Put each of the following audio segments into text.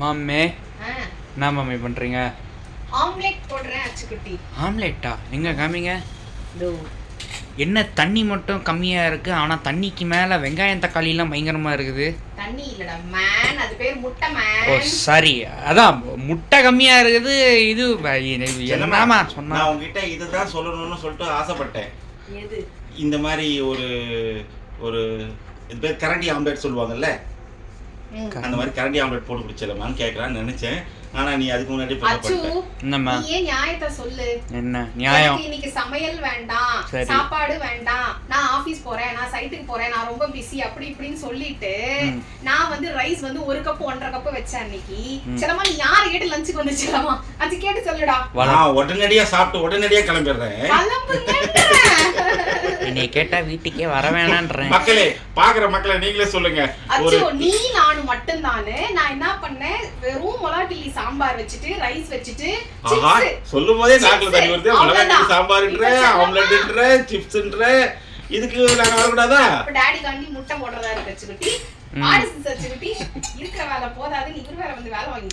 மாமே. என்ன மாமி பண்ணுறீங்க ஆம்லெட் போடுறேன் அச்சுக்குட்டி. ஆம்லேட்டா? எங்கே காமிங்க? என்ன தண்ணி மட்டும் கம்மியாக இருக்குது ஆனால் தண்ணிக்கு மேலே வெங்காயம் தக்காளிலாம் பயங்கரமாக இருக்குது? தண்ணி இல்லடா மேன் அது பேர் முட்டை ஓ மேன் சாரி. அதான் முட்டை கம்மியாக இருக்குது இது என்னமா சொன்னா? நான் உங்ககிட்ட இதுதான் சொல்லணும்னு சொல்லிட்டு ஆசைப்பட்டேன். எது? இந்த மாதிரி ஒரு ஒரு இது பேர் கரண்டி ஆம்லெட் சொல்லுவாங்கல்ல. அந்த மாதிரி கரண்டி ஆம்லெட் போட்டு குடிச்சலாமான்னு கேட்கலான்னு நினச்சேன். ஆனா நீ அதுக்கு முன்னாடி என்னம்மா? நீ ஏன் நியாயத்தை சொல்லு? என்ன? நியாயம். இன்னைக்கு சமையல் வேண்டாம். சாப்பாடு வேண்டாம். நான் ஆபீஸ் போறேன் நான் சைட்டுக்கு போறேன் நான் ரொம்ப பிஸி அப்படி இப்படின்னு சொல்லிட்டு. நான் வந்து ரைஸ் வந்து ஒரு கப் ஒன்றரை கப் வச்சேன் அன்னைக்கு. சிலமா நீ யாரை கேட்டு லஞ்சுக்கு வந்து சிலமா அது கேட்டு சொல்லுடா. நான் உடனடியா சாப்பிட்டு உடனடியா கிளம்பிடுறேன். என்னை கேட்டால் வீட்டுக்கே வர வேணான்றேன். மக்களே பாக்குற மக்களை நீங்களே சொல்லுங்க. நீ நானும் மட்டும்தானே? நான் என்ன பண்ணேன்? வெறும் மொளாட்டிலி சாம்பார் வச்சுட்டு ரைஸ் வச்சுட்டு. சொல்லும் போதே நாக்குல தண்ணி வருது மிளகாய். சாம்பார்ன்ற? ஆம்லெட்ன்ற சிப்ஸ்ன்ற இதுக்கு நாங்க வரக்கூடாதா? அப்ப டாடி காண்டி முட்டை போடுறதா இருக்கு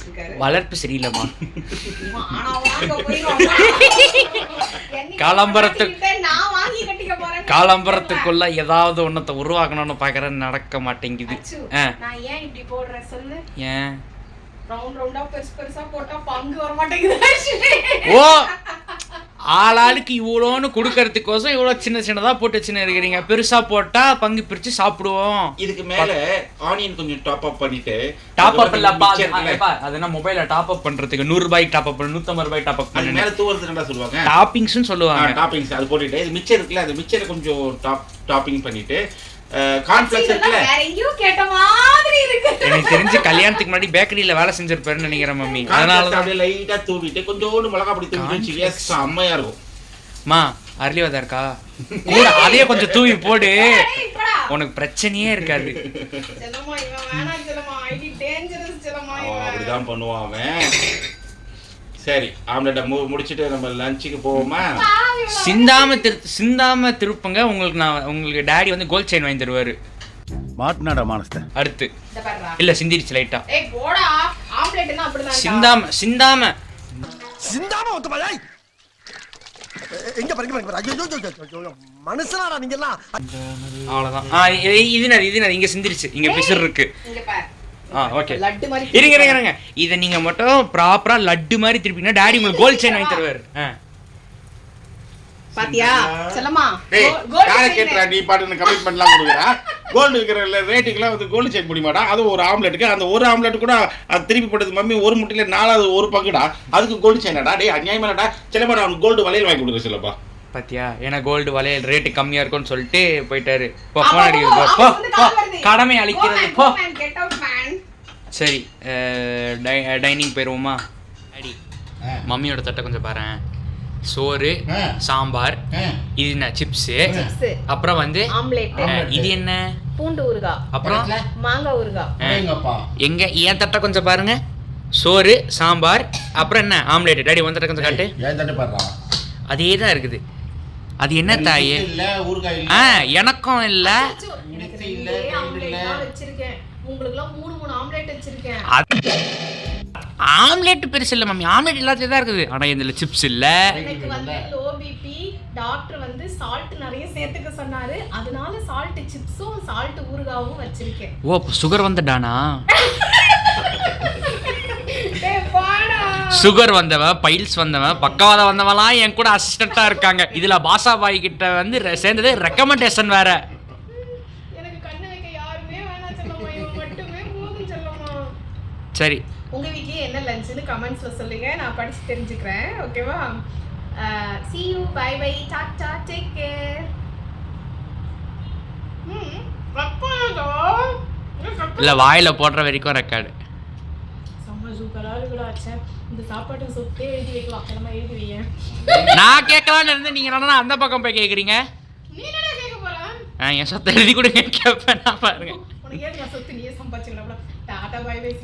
இருக்காரு. வளர்ப்பு. என்னைக்கு காலம்பரத்து- மாட்டிக்கிட்ட நான் வாங்கி கட்டிக்க போறேன்னு காலம்பரத்துக்குள்ள ஏதாவது ஒன்றத்தை உருவாக்கணும்னு பார்க்குறேன் நடக்க மாட்டேங்குது. ஏன்? ரவுண்ட் ரவுண்டா பெருசு பெருசா போட்டா பங்கு வர மாட்டேங்குது ஓ ஆளாளுக்கு இவ்வளோன்னு கொடுக்கறதுக்கோசம் இவ்வளோ சின்ன சின்னதாக போட்டு வச்சுன்னு இருக்கிறீங்க. பெருசாக போட்டால் பங்கு பிரித்து சாப்பிடுவோம். இதுக்கு மேல ஆனியன் கொஞ்சம் டாப் அப் பண்ணிட்டு டாப் அப் இல்லப்பா அது என்ன மொபைல டாப் அப் பண்றதுக்கு நூறு ரூபாய்க்கு டாப் அப் பண்ணு நூத்தம்பது ரூபாய்க்கு டாப் அப் பண்ணு மேல தூவறது என்ன சொல்லுவாங்க. டாப்பிங்ஸ்னு சொல்லுவாங்க. டாப்பிங்ஸ் அது போட்டுட்டு இது மிச்சம் இருக்குல்ல அது மிச்சரை கொஞ்சம் டாப் டாப்பிங் பண்ணிட்டு கார்ன்ஃபிளக்ஸ் இருக்குல்ல? வேற எங்கேயோ கேட்ட மாதிரி இருக்கு. எனக்கு தெரிஞ்சு கல்யாணத்துக்கு முன்னாடி பேக்கரியில வேலை செஞ்சிருப்பாருன்னு நினைக்கிறேன் மம்மி. அதனால அதனால தான் அப்படியே லைட்டா தூவிட்டு கொஞ்சோண்டு மிளகா பொடி தூவி செம்மையா இருக்கும். மா அரளிவாதா இருக்கா? கூட அதையே கொஞ்சம் தூவி போடு. உனக்கு பிரச்சனையே இருக்காது. அப்படிதான் பண்ணுவான் அவன். சரி ஆம்லெட்டை மு முடிச்சிட்டு நம்ம லஞ்சுக்கு போவோமா. சிந்தாம திரு சிந்தாம திருப்புங்க. உங்களுக்கு நான் உங்களுக்கு டாடி வந்து கோல்ட் செயின் வாங்கி தருவாரு. மாட்டினாடா மானஸ்த அடுத்து. இல்ல சிந்திருச்சு லைட்டா. சிந்தாம சிந்தாம. சிந்தாம ஒத்த பாய் எங்க பாருங்க மனுஷனாடா நீங்க எல்லாம் அவ்வளவுதான் இது நது இது நது இங்க சிந்திருச்சு. இங்க பிசர் இருக்கு. இங்க பாரு. ஆ ஓகே லட்டு மாதிரி இருங்க இருங்க இருங்க இதை நீங்க மட்டும் ப்ராப்பரா லட்டு மாதிரி திருப்பிங்கன்னா டாடி உங்களுக்கு கோல்ட் செயின் வாங்கி தருவாரு. ஆ. பாத்தியா? gold யாரை. கேட்டுறா நீ பாட்டு கமிட்மெண்ட்லாம் கொடுக்குறா? கோல்டு விற்கிற ரேட்டுக்கெல்லாம் வந்து கோல்டு செக் முடியுமாடா? அது ஒரு ஆம்லெட்டுக்கு அந்த ஒரு ஆம்லெட் கூட அது திருப்பி போட்டது மம்மி ஒரு முட்டையில நாலாவது ஒரு பங்குடா? அதுக்கு கோல்டு செயினாடா டேய் அநியாயமாடா சிலப்பா நான் கோல்டு வளையல் வாங்கி கொடுக்குறேன் சிலப்பா பாத்தியா? ஏன்னா கோல்டு வளையல் ரேட்டு கம்மியா இருக்கும்னு சொல்லிட்டு போயிட்டாரு. போ அப்பா, ஃபோன் அடிக்குது போ, அப்பா, போ வந்து போ. கால் வருது. கடமை அளிக்கிறது போ. சரி டைனிங் போயிருவோமா? டாடி மம்மியோட தட்டை கொஞ்சம் பாரேன் சோறு. சாம்பார் இது என்ன சிப்ஸு? அப்புறம் வந்து இது என்ன? பூண்டு ஊறுகாய் அப்புறம்? மாங்காய் ஊறுகாய் எங்க என் தட்டை கொஞ்சம் பாருங்க. சோறு சாம்பார் அப்புறம் என்ன? ஆம்லேட் டாடி உன் தட்டை கொஞ்சம் காட்டு. ஏன் அதே தான் இருக்குது. அது என்ன தாயே? ஆ எனக்கும் இல்ல. உங்களுக்குலாம் மூணு மூணு ஆம்லெட் வச்சிருக்கேன். ஆம்லேட் பெருசு இல்ல மம்மி ஆம்லேட் எல்லாத்துலயும் தான் இருக்குது. ஆனா இதுல சிப்ஸ் இல்ல. எனக்கு வந்து லோ பிபி டாக்டர் வந்து சால்ட் நிறைய சேர்த்துக்க சொன்னாரு. அதனால சால்ட் சிப்ஸும் சால்ட் ஊறுகாவும் வச்சிருக்கேன். ஓ சுகர் வந்துட்டானா. சுகர் வந்தவன் பைல்ஸ் வந்தவன் பக்கவாத வந்தவன்லாம் என் கூட அசிஸ்டண்டா இருக்காங்க. இதுல பாசா பாய் கிட்ட வந்து சேர்ந்தது ரெக்கமெண்டேஷன் வேற. சரி. உங்க வீட்லயே என்ன லஞ்ச்னு கமெண்ட்ஸ்ல சொல்லுங்க. நான் படிச்சு தெரிஞ்சுக்கிறேன். ஓகேவா see you. Bye bye. Tata take care இல்ல வாயில போடுற வரைக்கும் ரெக்கார்டு. செம்ம சூப்பரா இருக்குடா ச்சே இந்த சாப்பாட்டுக்கு சொத்தே எழுதி வைக்கலாம். கிளம்ப எழுதி வையேன். நான் கேட்கலான்னு இருந்தேன். நீங்க என்னன்னா அந்த பக்கம் போய் கேக்குறீங்க? நீ என்னடா கேட்க போற? ஆ, என் சொத்தை எழுதி கொடுங்க கேட்பேன் நான் பாருங்க.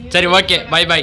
சரி ஓகே பை பை